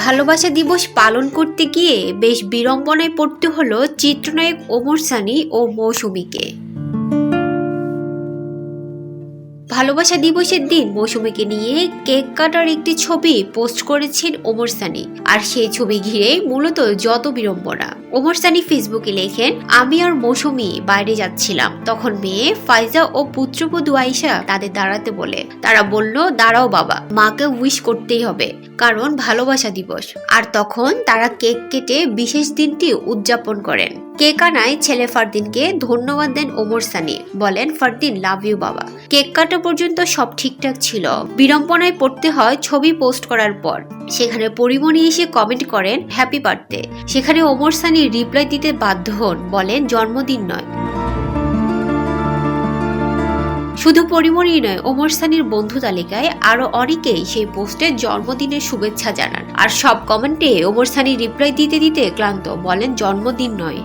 ভালোবাসা দিবস পালন করতে গিয়ে বেশ বিড়ম্বনায় পড়তে হলো চিত্রনায়ক ওমর সানি ও মৌসুমীকে। ভালোবাসা দিবসের দিন মৌসুমীকে নিয়ে কেক কাটার একটি ছবি পোস্ট করেছেন ওমর সানি। আর সেই ছবি ঘিরে মূলত যত বিড়ম্বনা। ওমর সানি ফেসবুকে লেখেন, আমি আর মৌসুমী বাইরে যাচ্ছিলাম। তখন মেয়ে ফাইজা ও পুত্রবধূ আইসা তাদের দাঁড়াতে বলে। তারা বলল, দাঁড়াও বাবা, মাকে উইশ করতেই হবে, কারণ ভালোবাসা দিবস। আর তখন তারা কেক কেটে বিশেষ দিনটি উদযাপন করেন। কেক আনায় ছেলে ফারদিনকে ধন্যবাদ দেন ওমর সানি। বলেন, ফারদিন লাভ ইউ বাবা। কেক কাটা পর্যন্ত সব ঠিকঠাক ছিল। বিড়ম্বনায় পড়তে হয় ছবি পোস্ট করার পর। সেখানে পরিমণি এসে কমেন্ট করেন হ্যাপি বার্থডে সেখানে ওমর সানি রিপ্লাই দিতে বাধ্য হন, বলেন, জন্মদিন নয়। শুধু পরিমণি নয়, ওমর সানির বন্ধু তালিকায় আরও অনেকেই সেই পোস্টে জন্মদিনের শুভেচ্ছা জানান। আর সব কমেন্টে ওমর সানি রিপ্লাই দিতে দিতে ক্লান্ত, বলেন, জন্মদিন নয়।